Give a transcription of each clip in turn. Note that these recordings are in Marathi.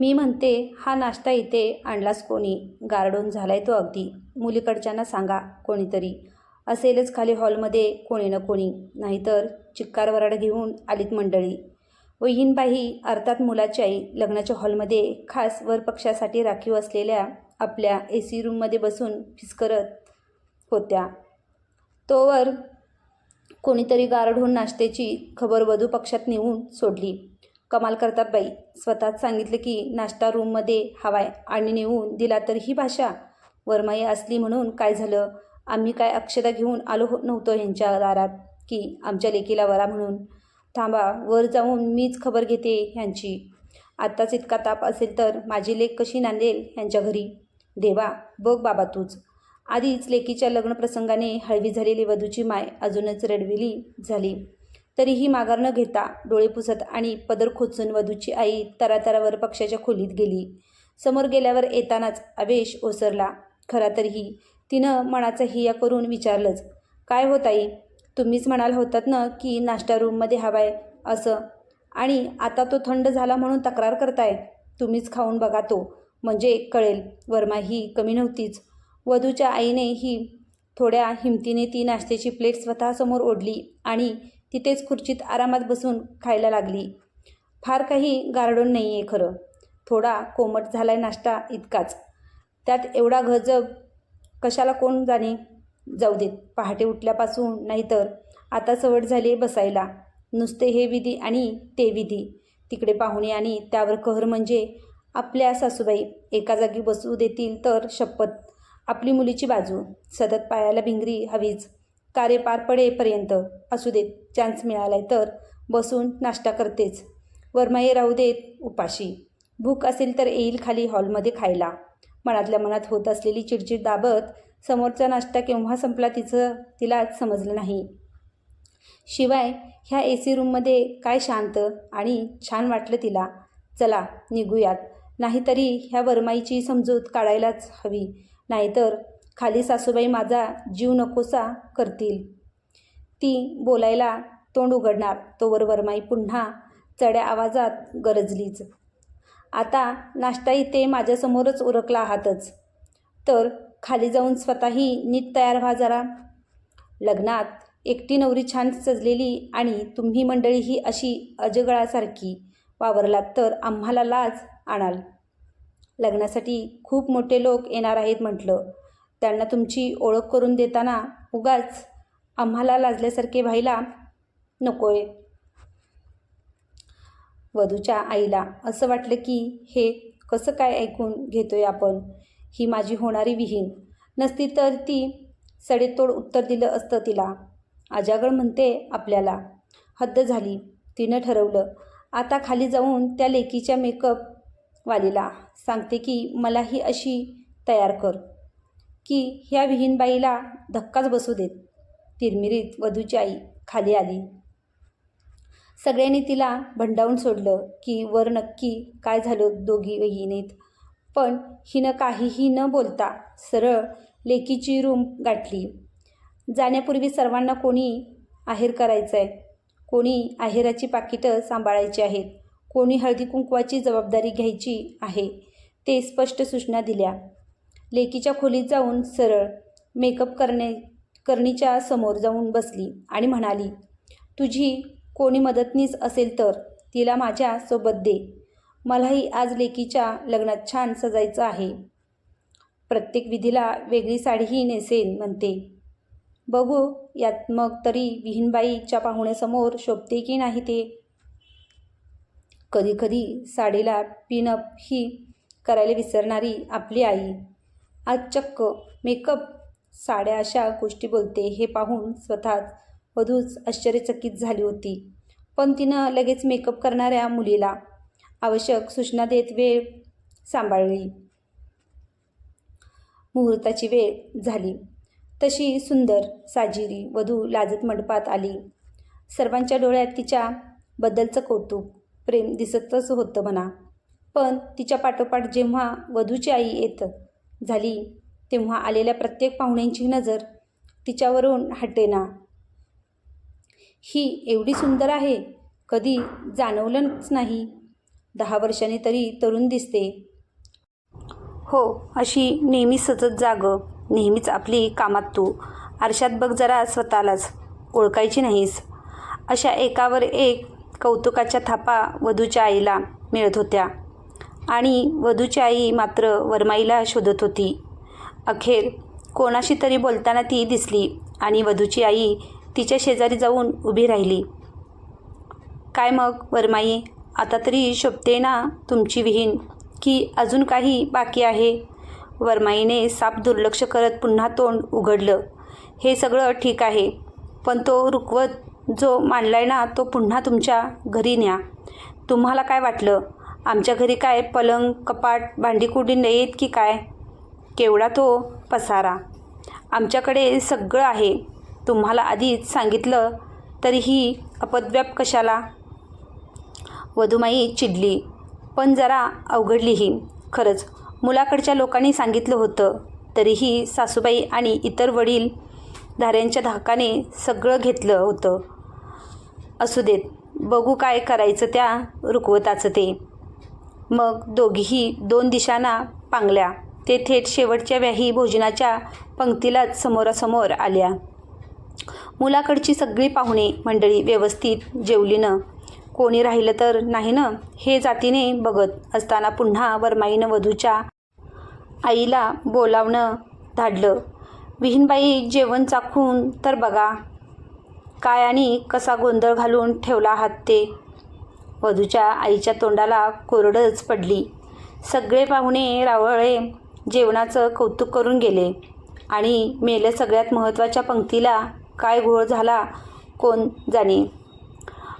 मी म्हणते हा नाश्ता इथे आणलास कोणी? गारडून झालाय तो अगदी. मुलीकडच्यांना सांगा कोणीतरी. असेलच खाली हॉलमध्ये कोणी ना कोणी. नाहीतर चिक्कार वराड घेऊन आलीत मंडळी. वहीनबाई अर्थात मुलाची आई लग्नाच्या हॉलमध्ये खास वर पक्षासाठी राखीव असलेल्या आपल्या ए सी रूममध्ये बसून फिसकरत होत्या. तोवर कोणीतरी गारढून नाश्त्याची खबर वधू पक्षात नेऊन सोडली. कमाल करतात बाई. स्वतःच सांगितलं की नाश्ता रूममध्ये हवाय आणि नेऊन दिला तर ही भाषा. वरमाई असली म्हणून काय झालं? आम्ही काय अक्षता घेऊन आलो हो नव्हतो ह्यांच्या दारात की आमच्या लेकीला वरा म्हणून. थांबा वर जाऊन मीच खबर घेते ह्यांची. आत्ताच इतका ताप असेल तर माझी लेक कशी नांदेल ह्यांच्या घरी? देवा बघ बाबा तूच. आधीच लेकीच्या लग्नप्रसंगाने हळवी झालेली वधूची माय अजूनच रडविली झाली. तरीही माघार न घेता डोळे पुसत आणि पदर खोचून वधूची आई तरातरावर पक्षाच्या खोलीत गेली. समोर गेल्यावर येतानाच आवेश ओसरला. खरा तरीही तिनं मनाचा हिया करून विचारलंच काय होत आई तुम्हीच म्हणाल होतात ना की नाश्ता रूममध्ये हवाय असं? आणि आता तो थंड झाला म्हणून तक्रार करताय? तुम्हीच खाऊन बघा तो. म्हणजे कळेल वर्मा ही कमी नव्हतीच. वधूच्या आईने ही थोड्या हिमतीने ती नाश्त्याची प्लेट स्वतःसमोर ओढली आणि तिथेच खुर्चीत आरामात बसून खायला लागली. फार काही गारडून नाही आहे खरं. थोडा कोमट झालाय नाश्ता इतकाच. त्यात एवढा गजब कशाला कोण जाणे? जाऊ देत पहाटे उठल्यापासून नाहीतर आता सवड झाली बसायला. नुसते हे विधी आणि ते विधी. तिकडे पाहुणे आणि त्यावर कहर म्हणजे आपल्या सासूबाई एका जागी बसू देतील तर शपथ. आपली मुलीची बाजू सतत पायाला भिंगरी हवीच. कार्य पार पडेपर्यंत असू देत चान्स मिळालाय तर बसून नाश्ता करतेच. वरमाई राहू देत उपाशी. भूक असेल तर येईल खाली हॉलमध्ये खायला. मनातल्या मनात होत असलेली चिडचिड दाबत समोरचा नाश्ता केव्हा संपला तिचं तिलाच समजलं नाही. शिवाय ह्या ए सी रूममध्ये काय शांत आणि छान वाटलं तिला. चला निघूयात. नाहीतरी ह्या वरमाईची समजूत काढायलाच हवी. नाहीतर खाली सासूबाई माझा जीव नकोसा करतील. ती बोलायला तोंड उघडणार तोवर वरमाई पुन्हा चढ्या आवाजात गरजलीच. आता नाश्ता इथे माझ्यासमोरच उरकला आहातच तर खाली जाऊन स्वतःही नीट तयार व्हा जरा. लग्नात एकटी नवरी छान सजलेली आणि तुम्ही मंडळी ही अशी अजगळासारखी वावरलात तर आम्हाला लाज आणाल. लग्नासाठी खूप मोठे लोक येणार आहेत म्हटलं. त्यांना तुमची ओळख करून देताना उगाच आम्हाला लाजल्यासारखे व्हायला नकोय. वधूच्या आईला असं वाटलं की हे कसं काय ऐकून घेतोय आपण? ही माझी होणारी विहीन नसती तर ती सडेतोड उत्तर दिलं असतं तिला. आजागळ म्हणते आपल्याला. हद्द झाली. तिनं ठरवलं. आता खाली जाऊन त्या लेकीच्या मेकअप वालीला सांगते की मलाही अशी तयार कर. की ह्या विहीनबाईला धक्काच बसू देत. तिरमिरीत वधूची आई खाली आली. सगळ्यांनी तिला भंडावून सोडलं की वर नक्की काय झालं दोघी वहिनीत. पण हिनं काहीही न बोलता सरळ लेकीची रूम गाठली. जाण्यापूर्वी सर्वांना कोणी आहेर करायचं आहे कोणी आहेराची पाकिटं सांभाळायची आहेत? कोणी हळदी कुंकवाची जबाबदारी घ्यायची आहे? ते स्पष्ट सूचना दिल्या. लेकीच्या खोलीत जाऊन सरळ मेकअप करणे करणीच्या समोर जाऊन बसली आणि म्हणाली तुझी कोणी मदतनीस असेल तर तिला माझ्या सोबत दे. मलाही आज लेकीच्या लग्नात छान सजायचं आहे. प्रत्येक विधीला वेगळी साडीही नेसेन म्हणते. बघू यात मग तरी विहीनबाईच्या पाहुण्यासमोर शोभते की नाही ते? कधीकधी साडीला पिनअप ही करायला विसरणारी आपली आई आज चक्क मेकअप साड्या अशा गोष्टी बोलते हे पाहून स्वतःच वधूच आश्चर्यचकित झाली होती. पण तिनं लगेच मेकअप करणाऱ्या मुलीला आवश्यक सूचना देत वेळ सांभाळली. मुहूर्ताची वेळ झाली. तशी सुंदर साजिरी वधू लाजत मंडपात आली. सर्वांच्या डोळ्यात तिच्या बद्दलचं कौतुक प्रेम दिसतच होतं म्हणा. पण तिच्या पाठोपाठ जेव्हा वधूची आई येत झाली. तेव्हा आलेल्या प्रत्येक पाहुण्यांची नजर तिच्यावरून हटेना. ही एवढी सुंदर आहे कधी जाणवलंच नाही. दहा वर्षांनी तरी तरुण दिसते. हो अशी नेहमी सतत जाग नेहमीच आपली कामात तू. आरशात बघ जरा स्वतःलाच ओळखायची नाहीस. अशा एकावर एक कौतुकाच्या थापा वधूच्या आईला मिळत होत्या. आणि वधूची आई मात्र वरमाईला शोधत होती. अखेर कोणाशी तरी बोलताना ती दिसली आणि वधूची आई तिच्या शेजारी जाऊन उभी राहिली. काय मग वरमाई? आता तरी शोभते ना तुमची विहीन की अजून काही बाकी आहे? वरमाईने साप दुर्लक्ष करत पुन्हा तोंड उघडलं. हे सगळं ठीक आहे पण तो रुकवत जो मांडलाय ना तो पुन्हा तुमच्या घरी न्या. तुम्हाला काय वाटलं? आमच्या घरी काय? पलंग कपाट भांडीकुंडी नाहीत की काय? केवढा तो पसारा. आमच्याकडे सगळं आहे. तुम्हाला आधीच सांगितलं तरीही अपद्व्याप कशाला? वधुमाई चिडली. पण जरा अवघडलीही खरंच मुलाकडच्या लोकांनी सांगितलं होतं. तरीही सासूबाई आणि इतर वडील धाऱ्यांच्या धाकाने सगळं घेतलं होतं. असू देत बघू काय करायचं त्या रुकवताचं ते. मग दोघीही दोन दिशांना पांगल्या. ते थेट शेवटच्या व्याही भोजनाच्या पंक्तीलाच समोरासमोर आल्या. मुलाकडची सगळी पाहुणे मंडळी व्यवस्थित जेवली न कोणी राहिलं तर नाही ना हे जातीने बघत असताना पुन्हा वरमाईनं वधूच्या आईला बोलावणं धाडलं. विहीनबाई जेवण चाखून तर बघा. काय आणि कसा गोंधळ घालून ठेवला आहात ते? वधूच्या आईच्या तोंडाला कोरडच पडली. सगळे पाहुणे रावळे जेवणाचं कौतुक करून गेले. आणि मेल्या सगळ्यात महत्त्वाच्या पंक्तीला काय घोळ झाला कोण जाणे?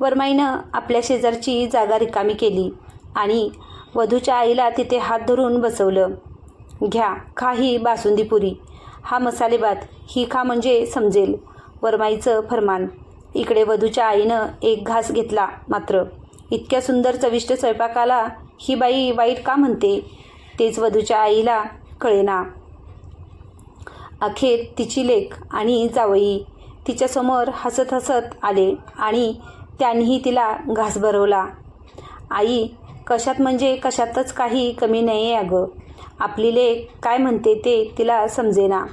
वरमाईनं आपल्या शेजारची जागा रिकामी केली आणि वधूच्या आईला तिथे हात धरून बसवलं. घ्या खा ही बासुंदीपुरी. हा मसालेभात ही खा म्हणजे समजेल वरमाईचं फरमान. इकडे वधूच्या आईनं एक घास घेतला मात्र. इतक्या सुंदर चविष्ट स्वयंपाकाला ही बाई वाईट का म्हणते? तेच वधूच्या आईला कळेना. अखेर तिची लेख आणि जावई तिच्यासमोर हसत हसत आले आणि त्यांनीही तिला घास भरवला. आई कशात म्हणजे कशातच काही कमी नाही आहे अगं. आपली लेख काय म्हणते ते तिला समजेना.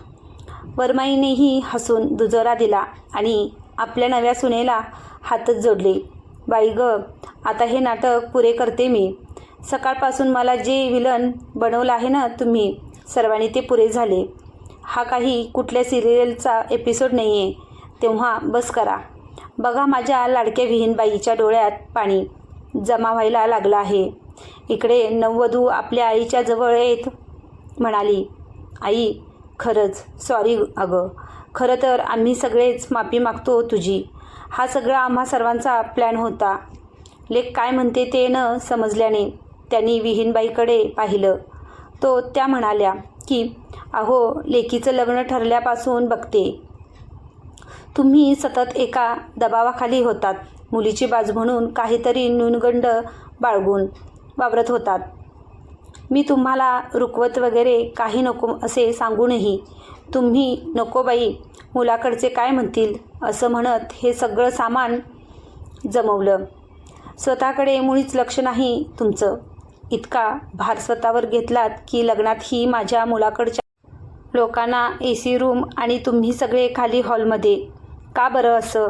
वरमाईनेही हसून दुजोरा दिला आणि आपल्या नव्या सुनेला हातच जोडले. बाई ग आता हे नाटक पुरे करते मी. सकाळपासून मला जे विलन बनवलं आहे ना तुम्ही सर्वांनी ते पुरे झाले. हा काही कुठल्या सिरियलचा एपिसोड नाही आहे तेव्हा बस करा. बघा माझ्या लाडक्या विहीनबाईच्या डोळ्यात पाणी जमा व्हायला लागलं आहे. इकडे नववधू आपल्या आईच्या जवळ येत म्हणाली आई खरंच सॉरी अगं. खरं तर आम्ही सगळेच माफी मागतो तुझी. हा सगळा आम्हा सर्वांचा प्लॅन होता. लेख काय म्हणते ते न समजल्याने त्यांनी विहीनबाईकडे पाहिलं. तो त्या म्हणाल्या की अहो लेकीचं लग्न ठरल्यापासून बघते. तुम्ही सतत एका दबावाखाली होतात. मुलीची बाजू म्हणून काहीतरी न्यूनगंड बाळगून वावरत होतात. मी तुम्हाला रुकवत वगैरे काही नको असे सांगूनही तुम्ही नको बाई मुलाकडचे काय म्हणतील? असं म्हणत हे सगळं सामान जमवलं. स्वतःकडे मुळीच लक्ष नाही तुमचं. इतका भार स्वतःवर घेतलात की लग्नात ही माझ्या मुलाकडच्या लोकांना ए सी रूम आणि तुम्ही सगळे खाली हॉलमध्ये. का बरं असं?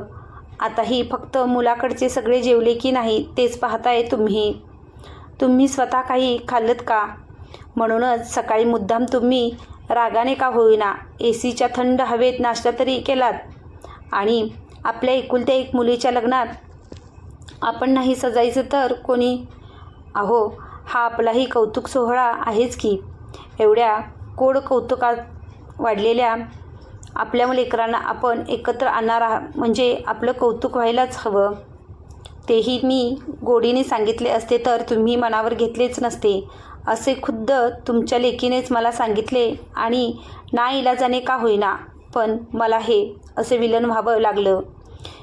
आताही फक्त मुलाकडचे सगळे जेवले की नाही तेच पाहताय तुम्ही. तुम्ही स्वतः काही खाल्लत का? म्हणूनच सकाळी मुद्दाम तुम्ही रागाने का होईना ए सीच्या थंड हवेत नाश्ता तरी केलात? आणि आपल्या एकुलत्या एक मुलीच्या लग्नात आपण नाही सजायचं तर कोणी? अहो हा आपलाही कौतुक सोहळा आहेच की. एवढ्या कोड कौतुकात वाढलेल्या आपल्या लेकरांना आपण एकत्र आणणार आहात म्हणजे आपलं कौतुक व्हायलाच हवं. तेही मी गोडीने सांगितले असते तर तुम्ही मनावर घेतलेच नसते. असे खुद्द तुमच्या लेकीनेच मला सांगितले आणि ना इलाजाने का होईना पण मला हे असे विलन व्हावं लागलं.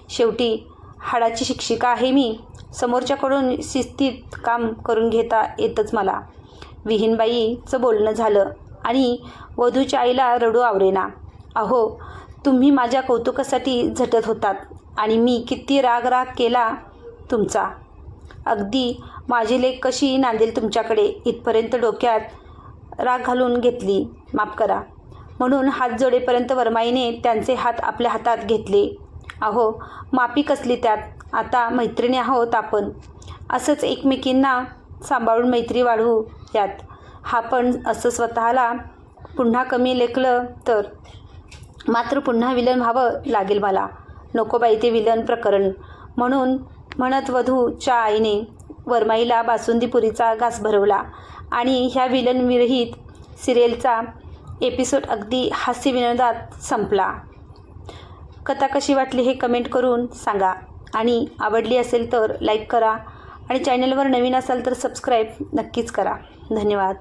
शेवटी हाडाची शिक्षिका आहे मी. समोरच्याकडून शिस्तीत काम करून घेता येतच मला. विहीनबाईचं बोलणं झालं आणि वधूच्या आईला रडू आवरेना. अहो तुम्ही माझ्या कौतुकासाठी झटत होतात आणि मी किती राग राग केला तुमचा. अगदी माझी लेख कशी नांदेल तुमच्याकडे? इथपर्यंत डोक्यात राग घालून घेतली. माफ करा. म्हणून हात जोडेपर्यंत वरमाईने त्यांचे हात आपल्या हातात घेतले. अहो माफी कसली त्यात? आता मैत्रिणी आहोत आपण. असंच एकमेकींना सांभाळून मैत्री वाढवू यात. हा पण असं स्वतःला पुन्हा कमी लेखलं तर. मात्र पुन्हा विलन व्हावं लागेल मला. नको बाई ते विलन प्रकरण. म्हणून म्हणत वधूच्या आईने वरमाईला बासुंदीपुरीचा घास भरवला आणि ह्या विलन विरहित सिरियलचा एपिसोड अगदी हास्यविनोदात संपला. कथा कशी वाटली हे कमेंट करून सांगा. आणि आवडली असेल तर लाईक करा. आणि चॅनलवर नवीन असाल तर सबस्क्राईब नक्कीच करा. धन्यवाद.